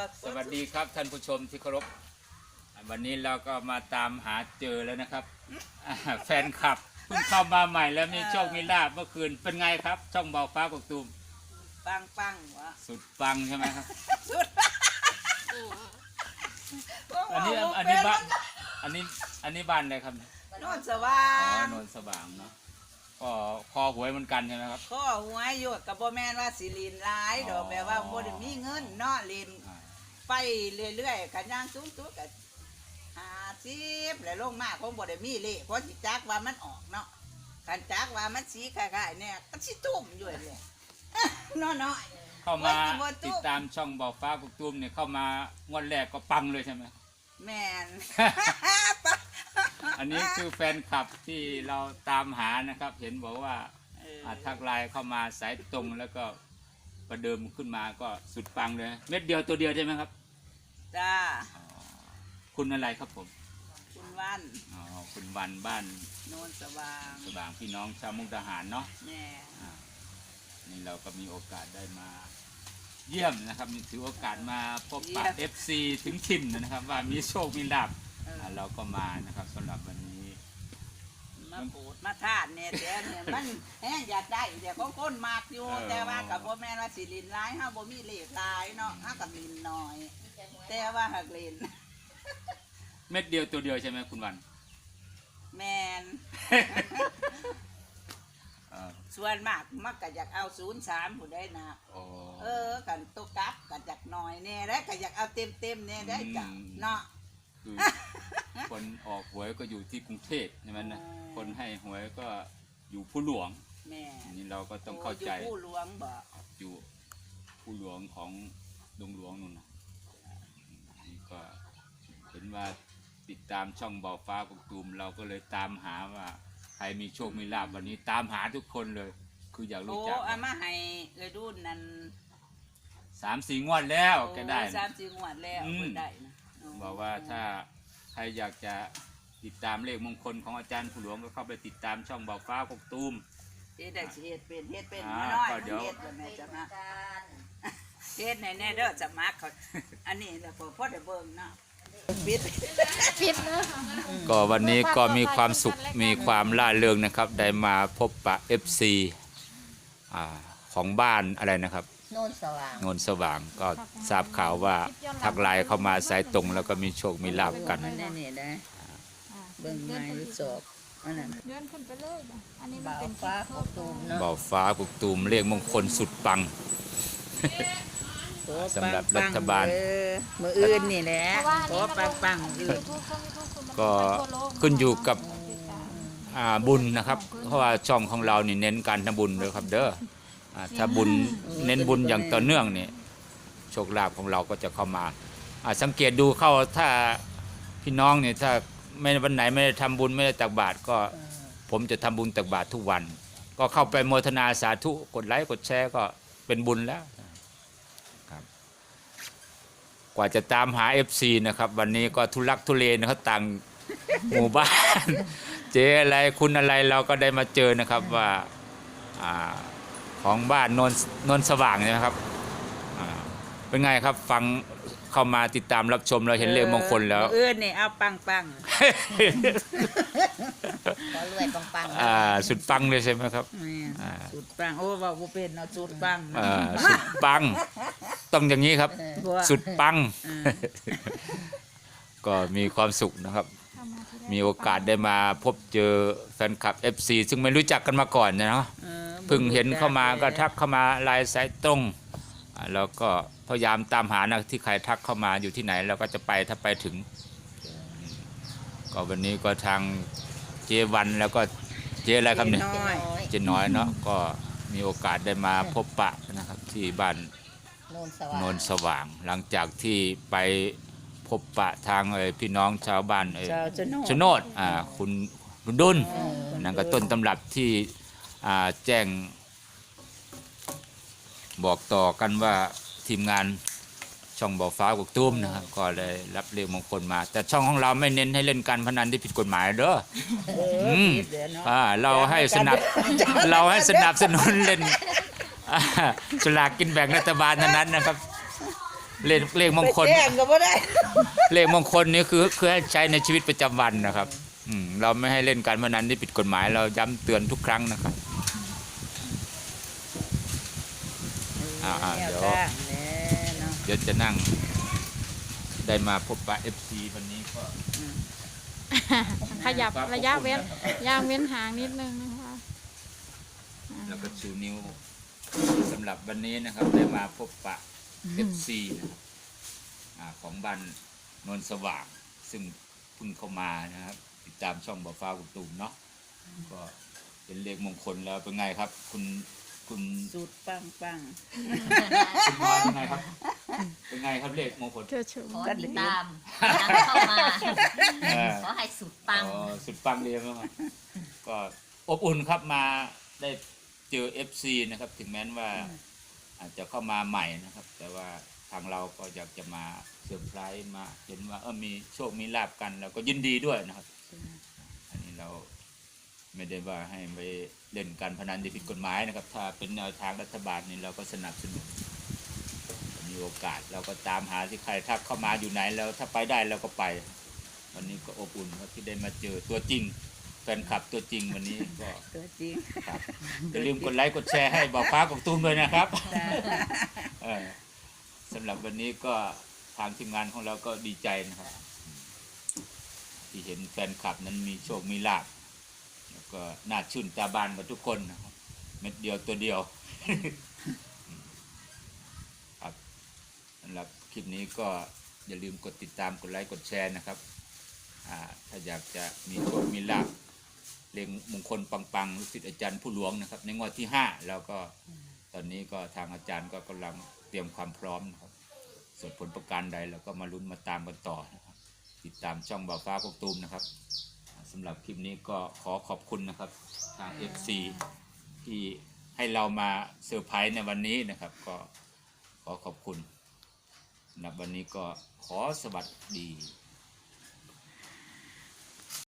ก็สวัสดีครับท่านผู้ชมที่เคารพวันนี้เราก็มาตามหาเจอแล้วนะครับอ่าแฟนคลับเพิ่งเข้ามาใหม่แล้วมีโชคมีลาบเมื่อคืนเป็นไงครับ ช่องเบาฟ้ากกตูมปังปังวะสุดปังใช่ไหมครับสุดอันนี้อันนี้บ้านอันนี้อันนี้บ้านอะไรครับโนนสว่าอ๋องนนสว่างเนาะก็คอหวยเหมือนกันใช่ไหมครับ ข้อหวยอยู่กับบ่แม่นว่าสิลินหลายดอกอ๋อแบบว่าบ่ได้มีเงินเนาะลินอ่า ไปเรื่อยๆกันย่างสูงสุดก็ห้าสิบแล้วลงมาคงบ่ได้มีเลขเพราะสิจักว่ามันออกเนาะกันจักว่ามันสีคล้ายๆเนี่ยก็สิตุ่มอยู่เลยน้อยเข้ามาโอ้ยบ่ตู้ติดตามช่องเบาฟ้ากกตูมเนี่ยเข้ามางวดแรกก็ปังเลยใช่ไหมๆแม่นอันนี้คือแฟนคลับที่เราตามหานะครับ เห็นบอกว่าเอออ่าทักไลน์เข้ามาสายตรงแล้วก็ประเดิมขึ้นมาก็สุดปังเลย เม็ดเดียวตัวเดียวใช่ไหมครับ จ้าอ๋อคุณอะไรครับผมคุณวันอ๋อคุณวันบ้านโนนสว่างสว่างพี่น้องชาวมุกดาหารเนาะแม่อ่านี่เราก็มีโอกาสได้มา เยี่ยมนะครับมีถือโอกาสมาพบปะ FC ถึงถิ่นนะครับ ว่ามีโชคมีลาภเอออ่าเราก็มานะครับสำหรับวันนี้ มาปูดมาทานเนี่ยแต่เนี่ยมันแห้งอยากได้เดี๋ยวเขาคนมากอยู่ เออ แต่ว่ากับบ่แม่นว่าสิลินหลายเฮาบ่มีเลขหลายเนาะเฮากับลินน้อย แต่ว่าหักลินเม็ดเดียวตัวเดียวใช่ไหมคุณวัน แม่นเออส่วนมากมักก็อยากเอา03ผู้ได้นะโอ้ เออกันตกกลับก็อยากน้อยแน่ได้ก็อยากเอาเต็มๆแน่ได้จ้ะอืม เนาะ คือคนออกหวยก็อยู่ที่กรุงเทพใช่ไหมนะอ๋อคนให้หวยก็อยู่ผู้หลวงแม่อันนี้เราก็ต้องเข้าใจโยู่ผู้หลวงบ่อยู่ผู้หลวงของดงหลวงนู่นนะนี่ ก็เห็นว่าติดตามช่องเบาฟ้ากกตูมเราก็เลยตามหาว่าใครมีโชคมีลาบวันนี้ตามหาทุกคนเลย คืออยากโอ้รู้จักเอามาให้เอ้ยดุนนั่นสามสี่งวดแล้วแก็ได้ โอ้สานะมสี่งวดแล้วอืมเพิ่นได้นะบอกว่าถ้าใครอยากจะติดตามเลขมงคลของอาจารย์ผู้หลวงก็เข้าไปติดตามช่องเบาฟ้ากกตูม เฮ็ดได้สิเฮ็ดเป็นเฮ็ดเป็นอ่ามาน้อยก็เดี๋ยว เฮ็ดแล้วแม่จะมา เฮ็ดในแน่เด้อจะมาเขาอันนี้แหละพอพอได้เบิ่งเนาะปิดปิดนะก็วันนี้ก็มีความสุขมีความล่าเริงนะครับ ได้มาพบปะ FC อ่าของบ้านอะไรนะครับโนนสว่างโนนสว่างก็ทราบข่าวว่าทักไลน์เข้ามาสายตรงแล้วก็มีโชคมีลาบกันมันแน่นี่นะเบิ่งไม้หรือศอกอันนั้นเลื่อนขึ้นไปเลยนะอันนี้มันบ่าวเป็นฟ้าของตูมเนาะบ่าวฟ้ากุกตูมเรียกมงคลสุดปังโอ้ สำหรับรัฐบาลเออมื้ออื่นนี่แหละเพราะว่าโอ้ปังปังๆยูอื่นทูบช่องยูทูบคือมันก็ไปทั่วโลกขึ้นอยู่กับ อ่าบุญนะครับ เพราะว่าช่องของเรานี่เน้นการทำบุญเลยครับ เด้ออ่าถ้าบุญเน้นบุญอย่างต่อเนื่องนี่โชคลาภของเราก็จะเข้ามาอ่าสังเกตดูเข้าถ้าพี่น้องเนี่ยถ้าไม่วันไหนไม่ได้ทำบุญไม่ได้ตักบาตรก็ผมจะทำบุญตักบาตรทุกวัน ก็เข้าไปโมทนาสาธุกดไลค์กดแชร์ก็เป็นบุญแล้วครับ กว่าจะตามหา FC นะครับ วันนี้ก็ทุลักทุเลนะครับต่างหมู่บ้าน เจอะไรคุณอะไรเราก็ได้มาเจอนะครับว่าอาของบ้านโนนโนนสว่างเนี่ยนะครับ เป็นไงครับฟังเข้ามาติดตามรับชมเราเห็นเลขมงคลแล้วมื้ออื่นนี่เอาปังปังขอรวยปังๆอ่าสุดปังเลยใช่ไหมครับๆแม่อ่าสุดปังโอ้เว้าบ่เป็นเนาะสุดปังอ่าสุดปัง ต้องอย่างนี้ครับบัวสุดปังอ่าก็มีความสุขนะครับเข้ามาที่แรมีโอกาสได้มาพบเจอแฟนคลับ FC ซึ่งไม่รู้จักกันมาก่อนนะเนาะออเพิ่งเห็นเข้ามาก็ทักเข้ามาไลายสายตรงอ่า แล้วก็พยายามตามหานะที่ใครทักเข้ามาอยู่ที่ไหนเราก็จะไปถ้าไปถึง ก็วันนี้ก็ทางเจวันแล้วก็เจอะไรครับเนี่ยน้อยเจน้อยเนาะก็มีโอกาสได้มาพบปะนะครับที่บ้านโนนสว่างโนนสว่างหลังจากที่ไปพบปะทางเอ่อพี่น้องชาวบ้านเอ่อชาวชะโนดชโนดอ่าคุณคุณดุลนั่นก็ต้นตำรับที่อ่าแจ้ง บอกต่อกันว่าทีมงานช่องบ่อฟ้ากกตุ้มนะครับก็เลยรับเรียกมงคลมา แต่ช่องของเราไม่เน้นให้เล่นการพนันที่ผิดกฎหมายเด้อเออมผิดเดี๋ยวเนาะอ่าเราให้สนับเราให้สนับสนุนเล่นอ่าสลากกินแบ่งรัฐบาลเท่านั้นนะครับ เลขเลขมงคลไปแจ้งก็บ่ได้เลขมงคลนี่คือคือให้ใช้ในชีวิตประจำวันนะครับ อืมเราไม่ให้เล่นการพนันที่ผิดกฎหมาย เราย้ำเตือนทุกครั้งนะครับ อ่าๆเดี๋ ยวแนทางแน่เนาะเดี๋ยวจะนั่ง ได้มาพบปะเอฟซีวันนี้ก็ขยับระยะเว้นย่างเว้นห่างนิดนึงนะคะแล้วก็ชูนิ้วสำหรับวันนี้นะครับ ได้มาพบปะเอฟซีนะครับอ่าของบ้านโนนสว่าง ซึ่งเพิ่งเข้ามานะครับ ติดตามช่องบ่อฟ้ากุตูมเนาะก็เป็นเลขมงคลแล้วเป็นไงครับ คุณ คุณสูตรปังปังคุณพลอยเป็นไงครับ เป็นไงครับเลขมงคลเชื่อชมขอติดตามนำเข้ามาเออขอให้สุดปัง อ๋อสุดปังเลยมั้งครับก็อบอุ่นครับมาได้เจอ FC นะครับ ถึงแม้ว่าอาจจะเข้ามาใหม่นะครับ แต่ว่าทางเราก็อยากจะมาเซอร์ไพรส์มาเห็นว่าเออมีโชคมีลาบกันเราก็ยินดีด้วยนะครับ อันนี้เรา ไม่ได้ว่าให้ไปเล่นการพนันที่ผิดกฎหมายนะครับ ถ้าเป็นแนวทางรัฐบาลนี่เราก็สนับสนุนมีโอกาสเราก็ตามหาที่ใครถ้าเข้ามาอยู่ไหนแล้วถ้าไปได้เราก็ไป วันนี้ก็อบอุ่นครับที่ได้มาเจอตัวจริงแฟนคลับตัวจริงวันนี้ก็ตัวจริงครับอย่าลืมกดไลค์กดแชร์ให้บอกฟ้าของตูมด้วยนะครับเออสำหรับวันนี้ก็ทางทีมงานของเราก็ดีใจนะครับ ที่เห็นแฟนคลับนั้นมีโชคมีลาบแล้ว ก็น่าชื่นตาบานกับทุกคนนะครับเม็ดเดียวตัวเดียว ครับสำหรับคลิปนี้ก็อย่าลืมกดติดตามกดไลค์กดแชร์นะครับถ้าอยากจะมีโชคมีลาบเรียงมงคลปังๆลูกศิษย์อาจารย์ผู้หลวงนะครับ ในงวดที่ห้าแล้วก็ตอนนี้ก็ทางอาจารย์ก็กำลังเตรียมความพร้อมนะครับ ส่วนผลประการใดเราก็มาลุ้นมาตามกันต่อนะครับ ติดตามช่องบ่าวฟ้าพวกตูมนะครับ สำหรับคลิปนี้ก็ขอขอบคุณนะครับทาง FC ที่ให้เรามาเซอร์ไพรส์ในวันนี้นะครับ ก็ขอขอบคุณสำหรับวันนี้ก็ขอสวัสดี